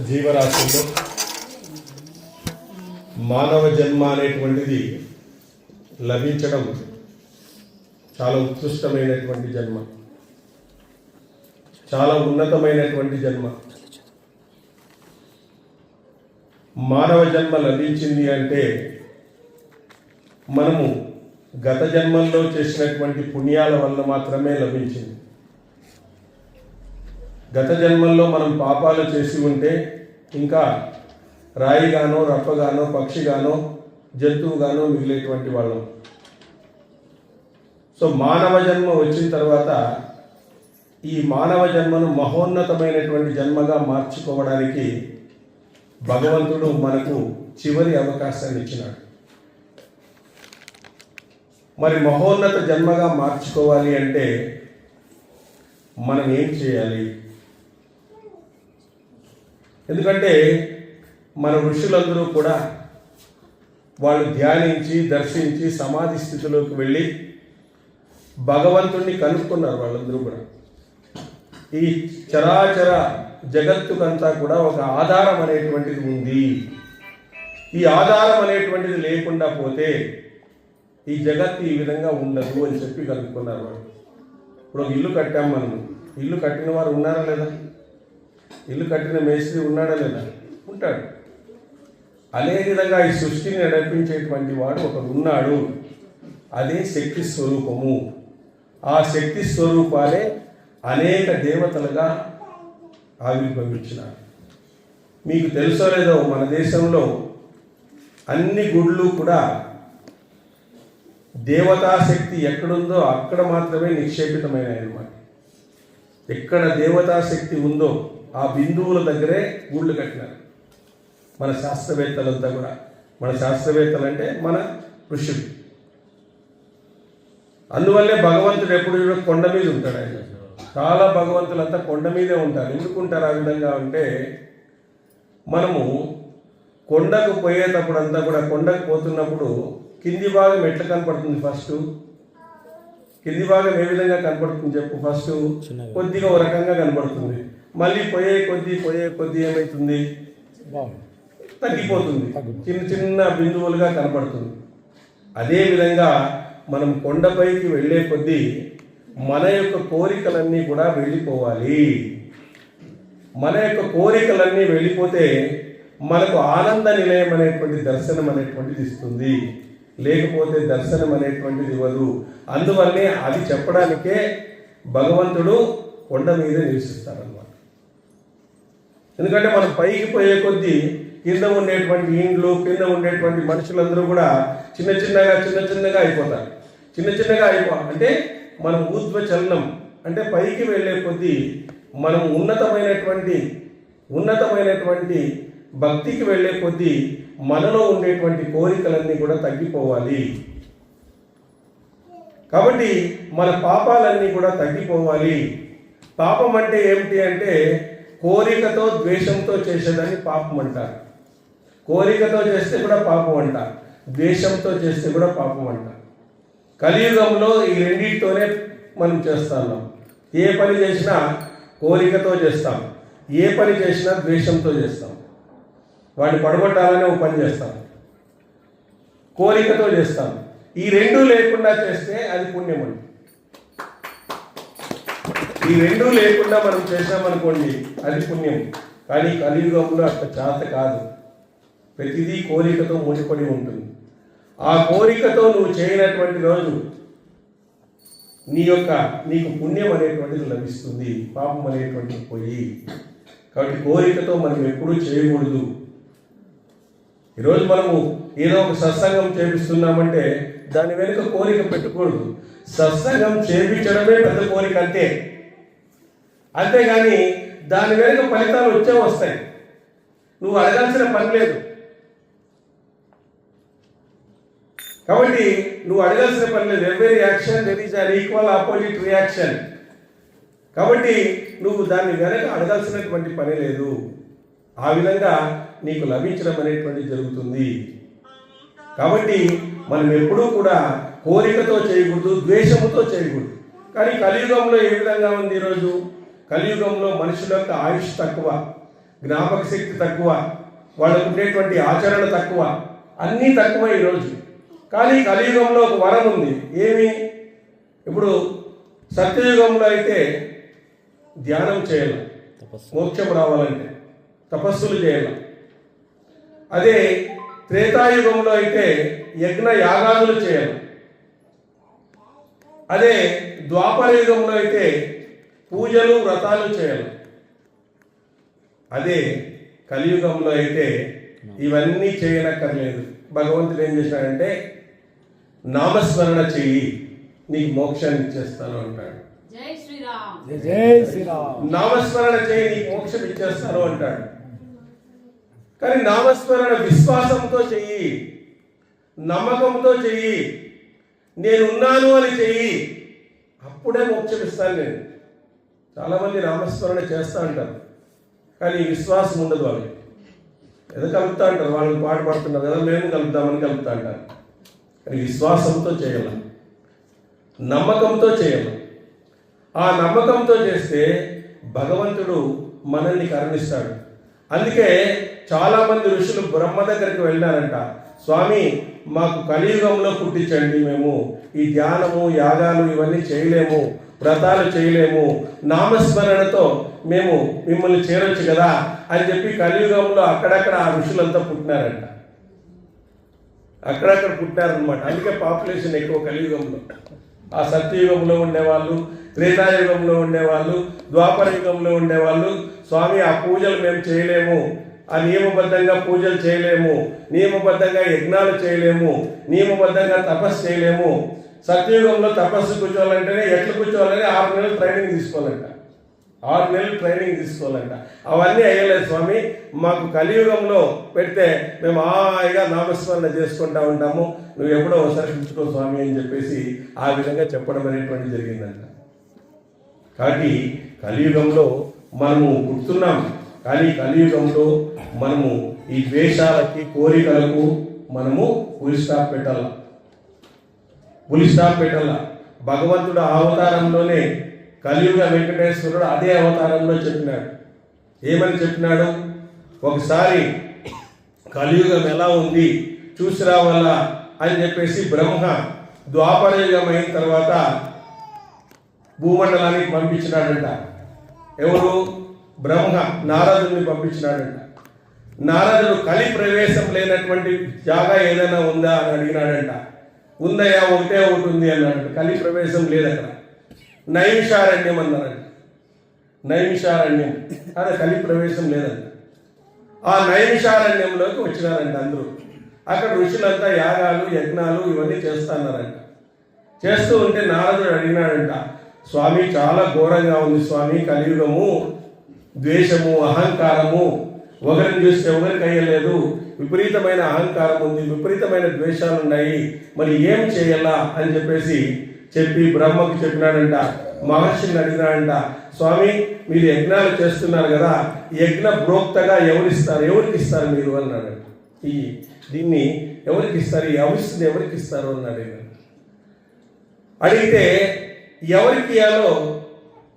జీవరాశుల్లో మానవ జన్మ అనేటువంటిది లభించడం చాలా ఉత్కృష్టమైనటువంటి జన్మ. చాలా ఉన్నతమైనటువంటి జన్మ. మానవ జన్మ లభించింది అంటే మనము గత జన్మల్లో చేసినటువంటి పుణ్యాల వల్ల మాత్రమే లభించింది. గత జన్మల్లో మనం పాపాలు చేసి ఉంటే ఇంకా రాయిగానో రప్పగానో పక్షిగానో జంతువుగానో మిగిలేటువంటి వాళ్ళం. సో మానవ జన్మ వచ్చిన తర్వాత ఈ మానవ జన్మను మహోన్నతమైనటువంటి జన్మగా మార్చుకోవడానికి భగవంతుడు మనకు చివరి అవకాశాన్ని ఇచ్చినాడు. మరి మహోన్నత జన్మగా మార్చుకోవాలి అంటే మనం ఏం చేయాలి? ఎందుకంటే మన ఋషులందరూ కూడా వాళ్ళు ధ్యానించి దర్శించి సమాధి స్థితిలోకి వెళ్ళి భగవంతుణ్ణి కనుక్కున్నారు వాళ్ళందరూ కూడా. ఈ చరాచర జగత్తుకంతా కూడా ఒక ఆధారం అనేటువంటిది ఉంది. ఈ ఆధారం అనేటువంటిది లేకుండా పోతే ఈ జగత్తు ఈ విధంగా ఉండదు అని చెప్పి కనుక్కున్నారు వాళ్ళు. ఇప్పుడు ఒక ఇల్లు కట్టాం మనం. ఇల్లు కట్టిన వారు ఉన్నారా లేదా? ఇల్లు కట్టిన మేస్త్రి ఉన్నాడా లేదా? ఉంటాడు. అదే విధంగా ఈ సృష్టిని నడిపించేటువంటి వాడు ఒకడు ఉన్నాడు. అదే శక్తి స్వరూపము. ఆ శక్తి స్వరూపాలే అనేక దేవతలుగా ఆవిర్భవించినారు. మీకు తెలుసో లేదో మన దేశంలో అన్ని గుళ్ళు కూడా దేవతాశక్తి ఎక్కడుందో అక్కడ మాత్రమే నిక్షేపితమైన అనమాట ఎక్కడ దేవతా శక్తి ఉందో ఆ బిందువుల దగ్గరే గుళ్ళు కట్టినారు. మన శాస్త్రవేత్తలంతా కూడా. మన శాస్త్రవేత్తలు అంటే మన ఋషులు. అందువల్లే భగవంతుడు ఎప్పుడు కూడా కొండ మీద ఉంటాడు ఆయన. చాలా భగవంతులంతా కొండ మీదే ఉంటారు. ఎందుకు ఉంటారు ఆ విధంగా అంటే మనము కొండకు పోయేటప్పుడు అంతా కూడా కొండకు పోతున్నప్పుడు కింది భాగం ఎట్లా కనపడుతుంది ఫస్ట్ కింది భాగం ఏ విధంగా కనపడుతుంది చెప్పు ఫస్ట్ కొద్దిగా ఒక రకంగా కనపడుతుంది. మళ్ళీ పోయే కొద్ది పోయే కొద్ది ఏమవుతుంది తగ్గిపోతుంది. చిన్న చిన్న బిందువులుగా కనపడుతుంది. అదే విధంగా మనం కొండపైకి వెళ్ళే కొద్దీ మన యొక్క కోరికలన్నీ కూడా వెళ్ళిపోవాలి. మన యొక్క కోరికలన్నీ వెళ్ళిపోతే మనకు ఆనంద నిలయం అనేటువంటి దర్శనం అనేటువంటిది ఇస్తుంది. లేకపోతే దర్శనం అనేటువంటిది ఇవ్వదు. అందువల్లే అది చెప్పడానికే భగవంతుడు కొండ మీద నివసిస్తారన్నమాట. ఎందుకంటే మనం పైకి పోయే కొద్దీ కింద ఉండేటువంటి ఇండ్లు కింద ఉండేటువంటి మనుషులందరూ కూడా చిన్న చిన్నగా చిన్న చిన్నగా అయిపోతారు. చిన్న చిన్నగా అయిపో అంటే మనం ఊర్ధ్వ చలనం అంటే పైకి వెళ్ళే కొద్దీ మనం ఉన్నతమైనటువంటి ఉన్నతమైనటువంటి భక్తికి వెళ్ళే కొద్దీ మనలో ఉండేటువంటి కోరికలన్నీ కూడా తగ్గిపోవాలి. కాబట్టి మన పాపాలన్నీ కూడా తగ్గిపోవాలి. పాపం అంటే ఏమిటి అంటే కోరికతో ద్వేషంతో చేసేదాన్ని పాపం అంటారు. కోరికతో చేస్తే కూడా పాపం అంటారు. ద్వేషంతో చేస్తే కూడా పాపం అంటారు. కలియుగంలో ఈ రెండింటితోనే మనం చేస్తున్నాం. ఏ పని చేసినా కోరికతో చేస్తాం. ఏ పని చేసినా ద్వేషంతో చేస్తాం. వాడిని పడగొట్టాలనే ఒక పని చేస్తాం. కోరికతో చేస్తాం. ఈ రెండు లేకుండా చేస్తే అది పుణ్యం ఈ రెండు లేకుండా మనం చేసామనుకోండి అది పుణ్యం. కానీ కలియుగంలో అంత చేత కాదు. ప్రతిదీ కోరికతో ముడిపడి ఉంటుంది. ఆ కోరికతో నువ్వు చేయనటువంటి రోజు నీ యొక్క నీకు పుణ్యం అనేటువంటిది లభిస్తుంది పాపం అనేటువంటిది పోయి. కాబట్టి కోరికతో మనం ఎప్పుడూ చేయకూడదు. ఈరోజు మనము ఏదో ఒక సత్సంగం చేపిస్తున్నామంటే దాని వెనుక కోరిక పెట్టకూడదు. సత్సంగం చేపించడమే పెద్ద కోరిక అంతే. అంతేగాని దాని వెనుక ఫలితాలు వచ్చే వస్తాయి. నువ్వు అడగాల్సిన పని లేదు. కాబట్టి నువ్వు అడగాల్సిన పని లేదు. Every action there is an equal opposite reaction కాబట్టి నువ్వు దాన్ని వెనక అడగాల్సినటువంటి పని లేదు. ఆ విధంగా నీకు లభించడం అనేటువంటి జరుగుతుంది. కాబట్టి మనం ఎప్పుడూ కూడా కోరికతో చేయకూడదు ద్వేషముతో చేయకూడదు. కానీ కలియుగంలో ఏ విధంగా ఉంది ఈరోజు? కలియుగంలో మనుషుల యొక్క ఆయుష్ తక్కువ జ్ఞాపక శక్తి తక్కువ వాళ్ళకు ఉండేటువంటి ఆచరణ తక్కువ అన్నీ తక్కువ ఈరోజు కానీ కలియుగంలో ఒక వరం ఉంది. ఏమి? ఇప్పుడు సత్యయుగంలో అయితే ధ్యానం చేయాలి. మోక్షం రావాలంటే తపస్సులు చేయాలి. అదే త్రేతాయుగంలో అయితే యజ్ఞ యాగాదులు చేయాలి. అదే ద్వాపర యుగంలో అయితే పూజలు వ్రతాలు చేయాలి. అదే కలియుగంలో అయితే ఇవన్నీ చేయనక్కర్లేదు. భగవంతుడు ఏం చేశాడంటే నామస్మరణ చెయ్యి నీకు మోక్షాన్ని ఇచ్చేస్తాను అంటాడు. జై శ్రీరామ్. జై జై శ్రీరామ్. నామస్మరణ చేయి నీకు మోక్షం ఇచ్చేస్తాను అంటాడు. కానీ నామస్మరణ విశ్వాసంతో చెయ్యి నమ్మకంతో చెయ్యి నేనున్నాను అని చెయ్యి అప్పుడే మోక్షం ఇస్తాను నేను. చాలామంది నామస్మరణ చేస్తా అంటారు. కానీ విశ్వాసం ఉండదు వాళ్ళకి. ఏదో కలుపుతా అంటారు. వాళ్ళు పాట కదా మేము కలుపుతామని కలుపుతా అంటారు. కానీ విశ్వాసంతో చేయాలి. నమ్మకంతో చేయాలి. ఆ నమ్మకంతో చేస్తే భగవంతుడు మనల్ని కరుణిస్తాడు. అందుకే చాలామంది ఋషులు బ్రహ్మ దగ్గరికి వెళ్ళారంట. స్వామి మాకు కలియుగంలో పుట్టించండి మేము. ఈ ధ్యానము యాగాలు ఇవన్నీ చేయలేము. వ్రతాలు చేయలేము. నామస్మరణతో మేము మిమ్మల్ని చేరొచ్చు కదా అని చెప్పి కలియుగంలో అక్కడక్కడ ఆ ఋషులంతా పుట్టినారంట. అక్కడక్కడ పుట్టినారనమాట అందుకే పాపులేషన్ ఎక్కువ కలియుగంలో. ఆ సత్యయుగంలో ఉండేవాళ్ళు త్రేతాయుగంలో ఉండేవాళ్ళు ద్వాపర యుగంలో ఉండేవాళ్ళు స్వామి ఆ పూజలు మేము చేయలేము. ఆ నియమబద్ధంగా పూజలు చేయలేము. నియమబద్ధంగా యజ్ఞాలు చేయలేము. నియమబద్ధంగా తపస్సు చేయలేము. సత్యయుగంలో తపస్సు కూర్చోవాలంటేనే ఎట్లా కూర్చోవాలని ఆరు నెలలు ట్రైనింగ్ తీసుకోవాలంట. ఆరు నెలలు ట్రైనింగ్ తీసుకోవాలంట. అవన్నీ అయ్యలేదు స్వామి. మాకు కలియుగంలో పెడితే మేము హాయిగా నామస్మరణ చేసుకుంటా ఉంటాము. నువ్వు ఎప్పుడో ఒకసారి పిలుచుకో స్వామి అని చెప్పేసి ఆ విధంగా చెప్పడం అనేటువంటి జరిగిందంట. కాబట్టి కలియుగంలో మనము పుడుతున్నాం. కానీ కలియుగంలో మనము ఈ ద్వేషాలకి కోరికలకు మనము పులి స్టాప్ పెట్టాలి? పులి స్టాప్ పెట్టాల భగవంతుడు అవతారంలోనే కలియుగ వెంకటేశ్వరుడు అదే అవతారంలో చెప్పినాడు. ఏమని చెప్పినాడు? ఒకసారి కలియుగం ఎలా ఉంది? చూసి రావాలా అని చెప్పేసి బ్రహ్మ ద్వాపరయుగం అయిన తర్వాత భూమండలానికి పంపించినాడంట. ఎవరు? బ్రహ్మ నారదుని పంపించినాడంట. నారదుడు కలి ప్రవేశం లేనటువంటి జాగా ఏదైనా ఉందా అని అడిగినాడంట. ఉందయ్యా ఒకటే ఒకటి ఉంది అన్నాడు కలి ప్రవేశం లేదు అక్కడ. నైమిషారణ్యం అన్నారండి నైమిషారణ్యం అదే కలి ప్రవేశం లేదండి ఆ నైమిషారణ్యంలోకి వచ్చినారంట అందరూ. అక్కడ ఋషులంతా యాగాలు యజ్ఞాలు ఇవన్నీ చేస్తున్నారంట. చేస్తూ ఉంటే నారదుడు అడిగినాడంట స్వామి చాలా ఘోరంగా ఉంది స్వామి కలియుగము ద్వేషము అహంకారము ఒకరిని చూస్తే ఒకరికి అయ్యలేదు. విపరీతమైన అహంకారం ఉంది విపరీతమైన ద్వేషాలు ఉన్నాయి. మరి ఏం చేయాలా అని చెప్పేసి చెప్పి బ్రహ్మకు చెప్పినాడంట మహర్షిని అడిగినాడంట స్వామి మీరు యజ్ఞాలు చేస్తున్నారు కదా యజ్ఞ బ్రోక్తగా ఎవరిస్తారు ఎవరికి ఇస్తారు మీరు? అన్నాడు. ఈ దీన్ని ఎవరికి ఇస్తారు ఈ అవిస్తుని ఎవరికి ఇస్తారు అన్నాడు అడిగితే ఎవరికి ఇయ్యాలో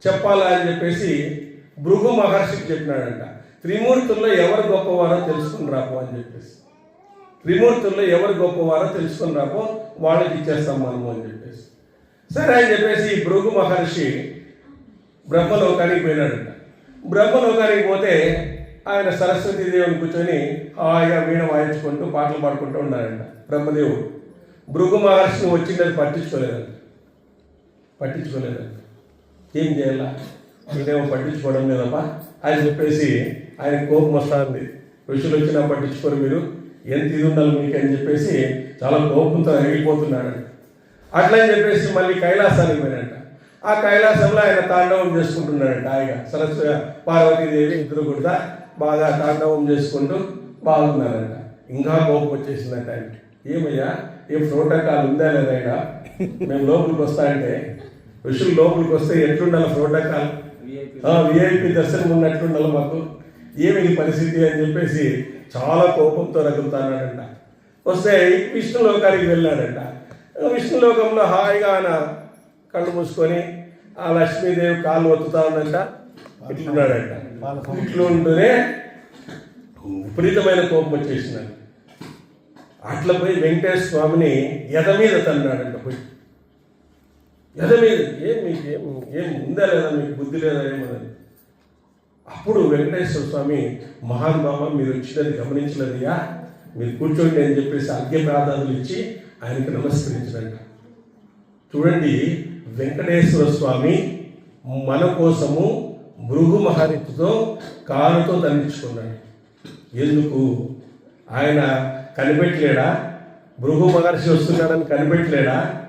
చెప్పాలా? అని చెప్పేసి భృగు మహర్షికి చెప్పినాడంట. త్రిమూర్తుల్లో ఎవరు గొప్పవారో తెలుసుకుని రాపో అని చెప్పేసి. త్రిమూర్తుల్లో ఎవరు గొప్పవారో తెలుసుకుని రాపో వాళ్ళకి ఇచ్చేస్తాం మనము అని చెప్పేసి. సరే అని చెప్పేసి ఈ భృగు మహర్షి బ్రహ్మలోకానికి పోయినాడంట. బ్రహ్మలోకానికి పోతే ఆయన సరస్వతి దేవుని కూర్చొని హాయిగా వీణ వాయించుకుంటూ పాటలు పాడుకుంటూ ఉన్నాడంట బ్రహ్మదేవుడు. భృగు మహర్షిని వచ్చిందని పట్టించుకోలేదంట. పట్టించుకోలేదంట. ఏం చేయాలా? నేనేమో పట్టించుకోవడం లేదమ్మా అని చెప్పేసి ఆయన కోపం వస్తుంది. ఋషులు వచ్చినా పట్టించుకోరు మీరు ఎంత ఇది ఉండాలి మీకు అని చెప్పేసి చాలా కోపంతో రగిలిపోతున్నాడు అట్లా అని చెప్పేసి మళ్ళీ కైలాసానికి పోయినంట ఆ కైలాసంలో ఆయన తాండవం చేసుకుంటున్నాడంట హాయిగా. సరస్వతి పార్వతీదేవి ఇద్దరు కూడా బాగా తాండవం చేసుకుంటూ బాగున్నారంట. ఇంకా కోపం వచ్చేసిందంట ఆయనకి. ఏమయ్యా ఏం ప్రోటోకాల్ ఉందా లేదా మేము లోపలికి వస్తా అంటే ఋషులు లోపలికి వస్తే ఎట్లుండాలి ప్రోటోకాల్? విఐపి దర్శనం ఉన్నట్లుండాలి మాకు. ఏమిటి పరిస్థితి అని చెప్పేసి చాలా కోపంతో రగులుతానంట వస్తే విష్ణు లోకానికి వెళ్ళాడంట. విష్ణు లోకంలో హాయిగా ఆయన కళ్ళు మూసుకొని ఆ లక్ష్మీదేవి కాళ్ళు వత్తుతా ఉందంట. ఇట్లున్నాడంట. ఇట్లు ఉంటూనే విపరీతమైన కోపం వచ్చేసినాడు అట్లా పోయి వెంకటేశ్వర స్వామిని ఎద మీద తన్నాడంట పోయి. ఎద మీద? ఏం మీకు ఏం ఏం ఉందా లేదా? మీకు బుద్ధి లేదా ఏమన్నది అప్పుడు వెంకటేశ్వర స్వామి మహానుభావ మీరు వచ్చినది గమనించలేదయ్యా. మీరు కూర్చోండి అని చెప్పేసి అర్ఘ్య ఇచ్చి ఆయనకి నమస్కరించినట్ట చూడండి వెంకటేశ్వర స్వామి మన కోసము భృగు మహారితో కారుతో దండించుకున్నాడు ఎందుకు? ఆయన కనిపెట్టలేడా? భృగు మహర్షి వస్తున్నాడని కనిపెట్టలేడా?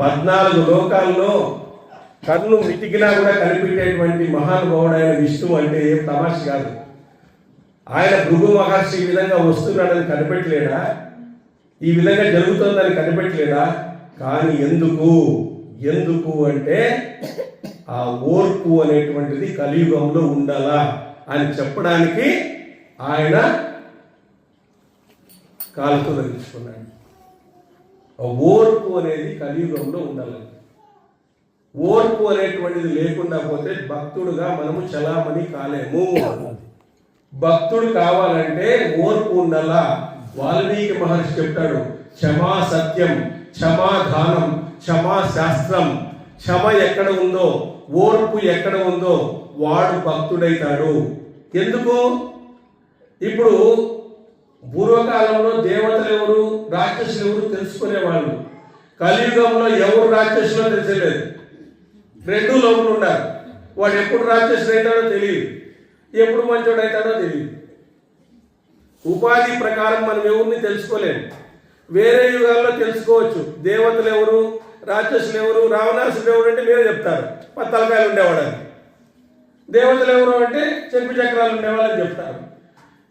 పద్నాలుగు లోకాల్లో కన్ను మితికినా కూడా కనిపెట్టేటువంటి మహానుభావుడు ఆయన విష్ణువు అంటే ఏం తమాష కాదు. ఆయన భృగు మహర్షి ఈ విధంగా వస్తున్నాడని కనిపెట్టలేడా? ఈ విధంగా జరుగుతుందని కనిపెట్టలేడా? కానీ ఎందుకు? ఎందుకు అంటే ఆ ఓర్పు అనేటువంటిది కలియుగంలో ఉండాలా అని చెప్పడానికి ఆయన కాలుతో ధరించుకున్నాడు ఓర్పు అనేది కలియుగంలో ఉండాలి ఓర్పు అనేటువంటిది లేకుండా పోతే భక్తుడుగా మనము చలామణి కాలేము. భక్తుడు కావాలంటే ఓర్పు ఉండాలా? వాల్మీకి మహర్షి చెప్తాడు క్షమా సత్యం క్షమా దానం క్షమా శాస్త్రం. క్షమ ఎక్కడ ఉందో ఓర్పు ఎక్కడ ఉందో వాడు భక్తుడైతాడు. ఎందుకు? ఇప్పుడు పూర్వకాలంలో దేవతలు ఎవరు రాక్షసులు ఎవరు తెలుసుకునేవాళ్ళు. కలియుగంలో ఎవరు రాక్షసులో తెలిసలేదు. రెండు లోపల ఉండాలి. వాడు ఎప్పుడు రాక్షసుడు అవుతాడో తెలియదు ఎప్పుడు మంచోడు అవుతాడో తెలియదు ఉపాధి ప్రకారం మనం ఎవరిని తెలుసుకోలేము వేరే యుగాల్లో తెలుసుకోవచ్చు. దేవతలు ఎవరు రాక్షసులు ఎవరు రావణాసుడు ఎవరు అంటే మీరే చెప్తారు. పత్తలకాయలు ఉండేవాడని. దేవతలు ఎవరు అంటే చెప్పు చక్రాలు ఉండేవాళ్ళని చెప్తారు.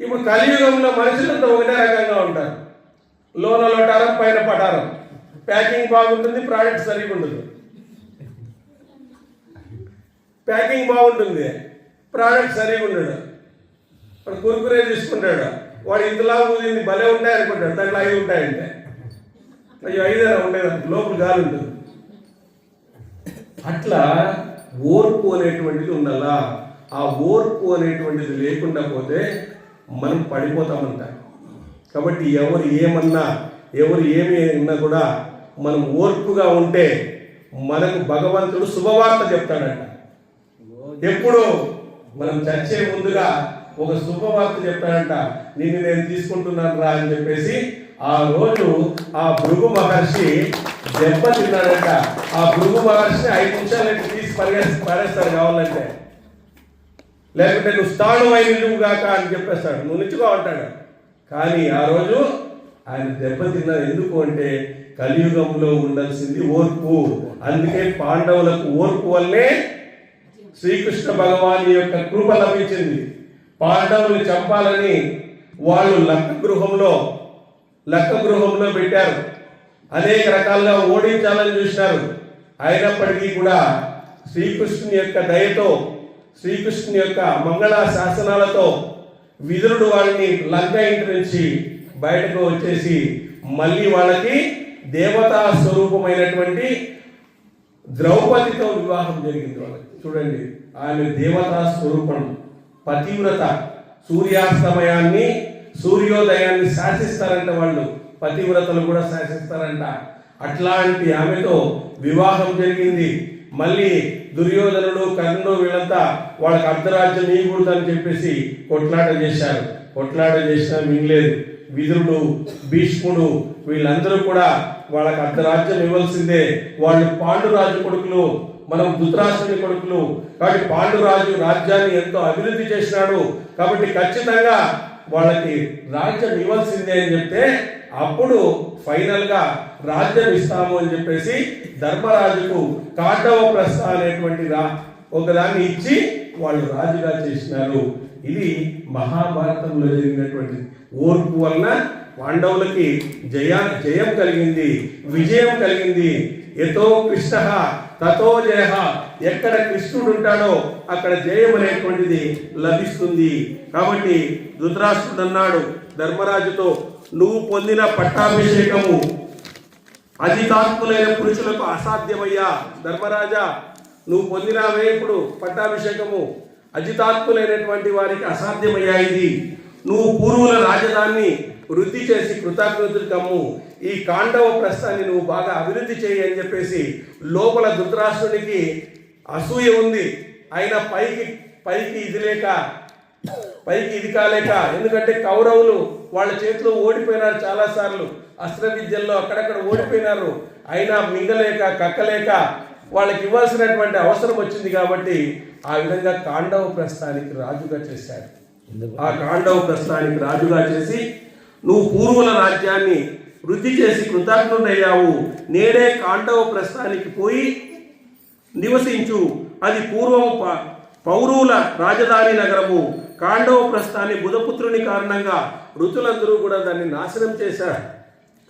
ఇప్పుడు కలియుగంలో మనుషులంతా ఒకటే రకంగా ఉంటారు. లోన లోటారం పైన పటారం. ప్యాకింగ్ బాగుంటుంది ప్రోడక్ట్ సరిగా ఉండదు. ప్యాకింగ్ బాగుంటుంది. ప్రోడక్ట్ సరిగా ఉండడు వాడు కురుకురే తీసుకుంటాడు. వాడు ఇంతలా ఊదింది భలే ఉంటాయి అనుకుంటాడు. దాంట్లో ఐదు ఉంటాయంటే. అయ్యో ఐదేనా ఉండేది లోపల గాలి ఉంటుంది. అట్లా ఓర్పు అనేటువంటిది ఉండాలా? ఆ ఓర్పు అనేటువంటిది లేకుండా పోతే మనం పడిపోతామంట. కాబట్టి ఎవరు ఏమన్నా ఎవరు ఏమి అన్నా కూడా మనం ఓర్పుగా ఉంటే మనకు భగవంతుడు శుభవార్త చెప్తాడంట. ఎప్పుడు మనం చచ్చే ముందుగా ఒక శుభవార్త చెప్పాడంట నిన్ను నేను తీసుకుంటున్నాను రా అని చెప్పేసి ఆ రోజు ఆ భృగు మహర్షి దెబ్బ తిన్నాడంట. ఆ భృగు మహర్షిని ఐదు నిమిషాలు తీసి పరిగె పడేస్తారు కావాలంటే. లేకుంటే నువ్వు స్థాణువై కాక అని చెప్పేస్తాడు. నువ్వు నిచ్చుకోమంటాడు కానీ ఆ రోజు ఆయన దెబ్బతిన్నారు ఎందుకు అంటే కలియుగంలో ఉండాల్సింది ఓర్పు. అందుకే పాండవులకు ఓర్పు వల్లే శ్రీకృష్ణ భగవాన్ యొక్క కృప లభించింది. పాండవుని చంపాలని వాళ్ళు లక్క గృహంలో లక్క గృహంలో పెట్టారు. అనేక రకాలుగా ఓడించాలని చూసినారు. అయినప్పటికీ కూడా శ్రీకృష్ణుని యొక్క దయతో శ్రీకృష్ణుని యొక్క మంగళ శాసనాలతో విదురుడు వాళ్ళని లంక ఇంటి నుంచి బయటకు వచ్చేసి మళ్ళీ వాళ్ళకి దేవతా స్వరూపమైనటువంటి ద్రౌపదితో వివాహం జరిగింది వాళ్ళకి. చూడండి ఆమె దేవతా స్వరూపం పతివ్రత సూర్యాస్తమయాన్ని సూర్యోదయాన్ని శాసిస్తారంట వాళ్ళు. పతివ్రతలు కూడా శాసిస్తారంట. అట్లాంటి ఆమెతో వివాహం జరిగింది. మళ్ళీ దుర్యోధనుడు కర్ణుడు వీళ్ళంతా వాళ్ళకి అర్ధరాజ్యం ఇవ్వకూడదని చెప్పేసి కొట్లాట చేశారు. కొట్లాట చేసినా మింగలేదు. విదురుడు భీష్ముడు వీళ్ళందరూ కూడా వాళ్ళకి అర్ధరాజ్యం ఇవ్వాల్సిందే. వాళ్ళు పాండురాజు కొడుకులు మనం ధృతరాష్ట్రుని కొడుకులు. కాబట్టి పాండురాజు రాజ్యాన్ని ఎంతో అభివృద్ధి చేసినాడు. కాబట్టి ఖచ్చితంగా వాళ్ళకి రాజ్యం ఇవ్వాల్సిందే అని చెప్తే అప్పుడు ఫైనల్గా రాజ్యం ఇస్తాము అని చెప్పేసి ధర్మరాజుకు కాండవ ప్రస్థ అనేటువంటి రా ఒకదాన్ని ఇచ్చి వాళ్ళు రాజుగా చేసినారు. ఇది మహాభారతంలో జరిగినటువంటి ఓర్పు వలన పాండవులకి జయ జయం కలిగింది విజయం కలిగింది. ఎతో కృష్ణ తతో జయ ఎక్కడ కృష్ణుడు ఉంటాడో అక్కడ జయం అనేటువంటిది లభిస్తుంది. కాబట్టి ధృతరాష్ట్రుడు అన్నాడు ధర్మరాజుతో నువ్వు పొందిన పట్టాభిషేకము అధికాత్ములైన పురుషులకు అసాధ్యమయ్యా. ధర్మరాజా నువ్వు పొందినావే ఇప్పుడు పట్టాభిషేకము. అజితాత్ములైనటువంటి వారికి అసాధ్యమయ్యాయి నువ్వు పూర్వుల రాజధానిని వృద్ధి చేసి కృతజ్ఞతలు కమ్ము. ఈ కాండవ ప్రస్థాన్ని నువ్వు బాగా అభివృద్ధి చేయి అని చెప్పేసి లోపల ధృతరాష్ట్రునికి అసూయ ఉంది. అయినా పైకి పైకి ఇది లేక పైకి ఇది కాలేక ఎందుకంటే కౌరవులు వాళ్ళ చేతిలో ఓడిపోయినారు చాలాసార్లు. అస్త్ర విద్యల్లో అక్కడక్కడ ఓడిపోయినారు. అయినా మింగలేక కక్కలేక వాళ్ళకి ఇవ్వాల్సినటువంటి అవసరం వచ్చింది కాబట్టి ఆ విధంగా కాండవ ప్రస్థానికి రాజుగా చేశాడు. ఆ కాండవ ప్రస్థానికి రాజుగా చేసి నువ్వు పూర్వుల రాజ్యాన్ని వృద్ధి చేసి కృతజ్ఞుడయ్యావు నేడే కాండవ ప్రస్థానికి పోయి నివసించు. అది పూర్వము ప- పౌరుల రాజధాని నగరము. కాండవ ప్రస్థాని బుధపుత్రుని కారణంగా ఋతులందరూ కూడా దాన్ని నాశనం చేశారు.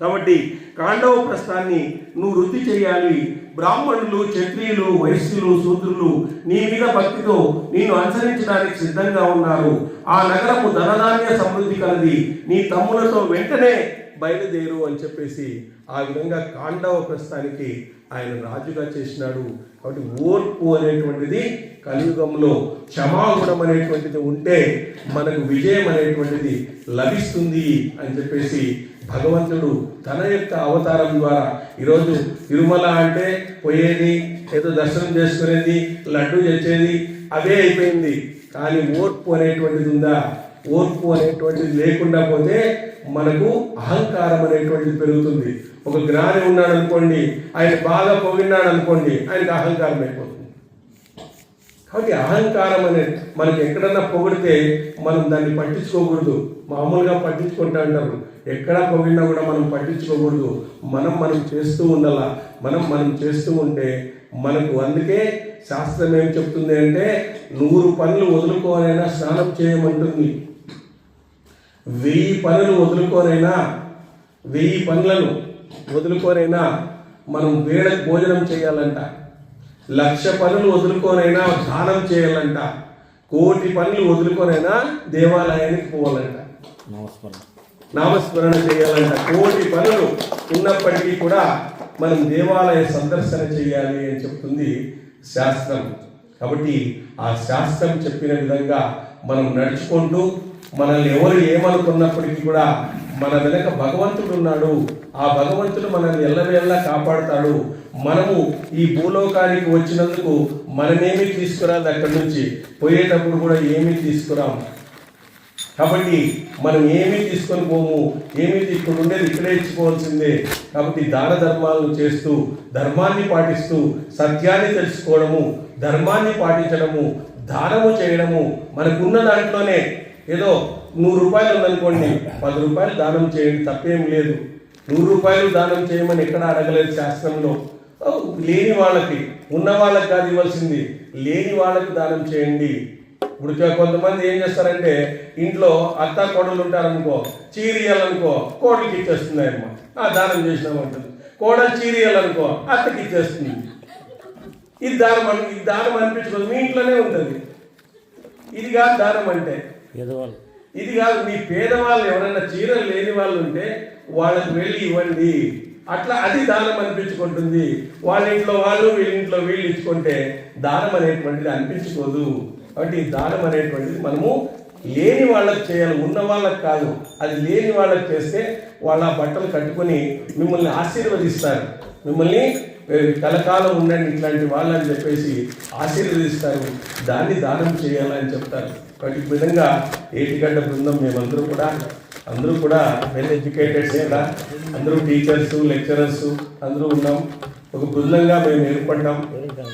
కాబట్టి కాండవ ప్రస్థాన్ని నువ్వు వృద్ధి చేయాలి. బ్రాహ్మణులు క్షత్రియులు వైశ్యులు శూద్రులు నీ మీద భక్తితో నిన్ను అనుసరించడానికి సిద్ధంగా ఉన్నారు. ఆ నగరము ధనధాన్య సమృద్ధి కలది నీ తమ్ములతో వెంటనే బయలుదేరు అని చెప్పేసి ఆ విధంగా కాండవ ప్రస్థానికి ఆయన రాజుగా చేసినాడు. కాబట్టి ఓర్పు అనేటువంటిది కలియుగంలో క్షమాగుణం అనేటువంటిది ఉంటే మనకు విజయం అనేటువంటిది లభిస్తుంది అని చెప్పేసి భగవంతుడు తన యొక్క అవతారం ద్వారా ఈరోజు తిరుమల అంటే పోయేది ఏదో దర్శనం చేసుకునేది లడ్డు చేసేది అదే అయిపోయింది. కానీ ఓర్పు అనేటువంటిది ఉందా? ఓర్పు అనేటువంటిది లేకుండా పోతే మనకు అహంకారం అనేటువంటిది పెరుగుతుంది. ఒక జ్ఞాని ఉన్నాడు అనుకోండి ఆయన బాగా పొగిడినాడు అనుకోండి ఆయనకు అహంకారం అయిపోతుంది. కాబట్టి అహంకారం అనేది మనకి ఎక్కడన్నా పొగిడితే మనం దాన్ని పట్టించుకోకూడదు. మామూలుగా పట్టించుకుంటా అంటారు ఎక్కడ పొగిడినా కూడా మనం పట్టించుకోకూడదు. మనం మనం చేస్తూ ఉండాల? మనం మనం చేస్తూ ఉంటే మనకు అందుకే శాస్త్రం ఏం చెప్తుంది అంటే నూరు పనులు వదులుకోనైనా స్నానం చేయమంటుంది. వెయ్యి పనులు వదులుకోనైనా వెయ్యి పనులను వదులుకోనైనా మనం వేళకు భోజనం చేయాలంట. లక్ష పనులు వదులుకోనైనా దానం చేయాలంట. కోటి పనులు వదులుకోనైనా దేవాలయానికి పోవాలంట. నమస్కారం నామస్మరణ చేయాలంట. కోటి పనులు ఉన్నప్పటికీ కూడా మనం దేవాలయ సందర్శన చేయాలి అని చెప్తుంది శాస్త్రం. కాబట్టి ఆ శాస్త్రం చెప్పిన విధంగా మనం నడుచుకుంటూ మనల్ని ఎవరు ఏమనుకున్నప్పటికీ కూడా మన వెనక భగవంతుడు ఉన్నాడు. ఆ భగవంతుడు మనల్ని ఎల్లవేళ్ళ కాపాడుతాడు. మనము ఈ భూలోకానికి వచ్చినందుకు మనమేమీ తీసుకురాదు అక్కడి నుంచి? పోయేటప్పుడు కూడా ఏమీ తీసుకురాం. కాబట్టి మనం ఏమీ తీసుకొని పోము? ఏమీ ఇక్కడ ఉండేది ఇక్కడే ఇచ్చుకోవాల్సిందే. కాబట్టి దాన ధర్మాలను చేస్తూ ధర్మాన్ని పాటిస్తూ సత్యాన్ని తెలుసుకోవడము ధర్మాన్ని పాటించడము దానము చేయడము మనకున్న దాంట్లోనే ఏదో నూరు రూపాయలు ఉందనుకోండి పది రూపాయలు దానం చేయండి తప్పేం లేదు. నూరు రూపాయలు దానం చేయమని ఎక్కడ అడగలేదు శాస్త్రంలో. లేని వాళ్ళకి ఉన్న వాళ్ళకి కాదు ఇవ్వాల్సింది. లేని వాళ్ళకి దానం చేయండి. ఇప్పుడు కొంతమంది ఏం చేస్తారంటే ఇంట్లో అత్త కోడలు ఉంటారనుకో చీరియాలనుకో కోడలికి ఇచ్చేస్తుంది అమ్మ ఆ దానం చేసినామంటుంది కోడలు చీరియాలనుకో అత్తకి ఇచ్చేస్తుంది. ఇది దానం అన్- ఇది దానం అనిపించుకోదు మీ ఇంట్లోనే ఉంటుంది. ఇది కాదు దానం అంటే. ఏదో ఇది కాదు మీ పేదవాళ్ళు ఎవరైనా చీరలు లేని వాళ్ళు ఉంటే వాళ్ళకి వెళ్ళి ఇవ్వండి. అట్లా అది దానం అనిపించుకుంటుంది. వాళ్ళ ఇంట్లో వాళ్ళు వీళ్ళ ఇంట్లో వీళ్ళు ఇచ్చుకుంటే దానం అనేటువంటిది అనిపించుకోదు. కాబట్టి ఈ దానం అనేటువంటిది మనము లేని వాళ్ళకి చేయాలి. ఉన్న వాళ్ళకి కాదు. అది లేని వాళ్ళకి చేస్తే వాళ్ళ బట్టలు కట్టుకొని మిమ్మల్ని ఆశీర్వదిస్తారు. మిమ్మల్ని కలకాలం ఉండండి ఇట్లాంటి వాళ్ళని చెప్పేసి ఆశీర్వదిస్తారు. దాన్ని దానం చేయాలని చెప్తారు. వాటి విధంగా ఏటిగడ్డ బృందం మేమందరూ కూడా అందరూ కూడా వెల్ ఎడ్యుకేటెడ్స్ కదా? అందరూ టీచర్స్ లెక్చరర్స్ అందరూ ఉన్నాం. ఒక బృందంగా మేము ఏర్పడ్డాం.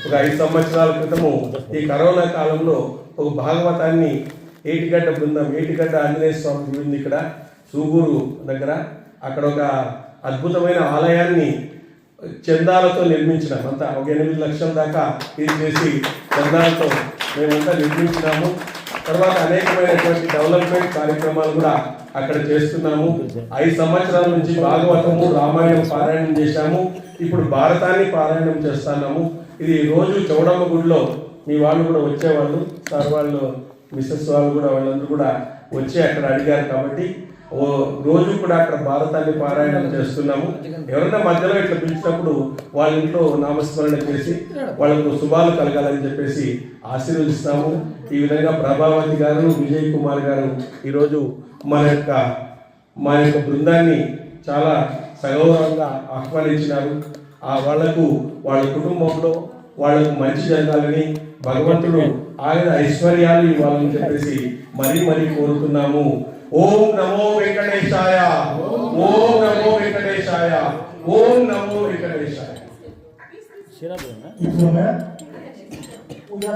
ఒక ఐదు సంవత్సరాల క్రితము ఈ కరోనా కాలంలో ఒక భాగవతాన్ని ఏటిగడ్డ బృందం ఏటిగడ్డ ఆంజనేయ స్వామి గుడి ఉంది ఇక్కడ సూగూరు దగ్గర. అక్కడ ఒక అద్భుతమైన ఆలయాన్ని చందాలతో నిర్మించినాం. అంతా ఒక ఎనిమిది లక్షల దాకా ఇది చేసి చందాలతో మేమంతా నిర్మించినాము. తర్వాత అనేకమైనటువంటి డెవలప్మెంట్ కార్యక్రమాలు కూడా అక్కడ చేస్తున్నాము. ఐదు సంవత్సరాల నుంచి భాగవతము రామాయణం పారాయణం చేశాము. ఇప్పుడు భారతాన్ని పారాయణం చేస్తున్నాము. ఇది రోజు చౌడమ్మ గుడిలో మీ వాళ్ళు కూడా వచ్చేవాళ్ళు. సార్ వాళ్ళు మిస్సెస్ వాళ్ళు కూడా వాళ్ళందరూ కూడా వచ్చి అక్కడ అడిగారు కాబట్టి ఓ రోజు కూడా అక్కడ భారతాన్ని పారాయణం చేస్తున్నాము. ఎవరైనా మధ్యలో ఇట్లా పిలిచినప్పుడు వాళ్ళ ఇంట్లో నామస్మరణ చేసి వాళ్ళకు శుభాలు కలగాలని చెప్పేసి ఆశీర్వదిస్తాము. ఈ విధంగా ప్రభావతి గారు విజయ్ కుమార్ గారు ఈరోజు మన యొక్క మా యొక్క బృందాన్ని చాలా సగౌరవంగా ఆహ్వానించినారు. ఆ వాళ్ళకు వాళ్ళ కుటుంబంలో వాళ్ళకు మంచి జరగాలని భగవంతుడు ఆయన ఐశ్వర్యాలు ఇవ్వాలని చెప్పేసి మరీ మరీ కోరుతున్నాము. ఓం నమో వెంకటేశాయ. ఓం నమో వెంకటేశాయ. ఓం నమో వెంకటేశాయ. ఇప్పుడు పూజా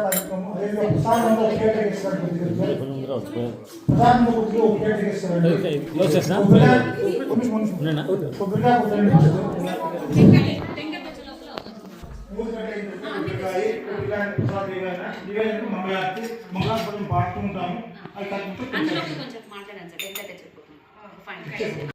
అందులో కొంచెం మాట్లాడండి సార్. ఎంత చెప్పు. ఫైన్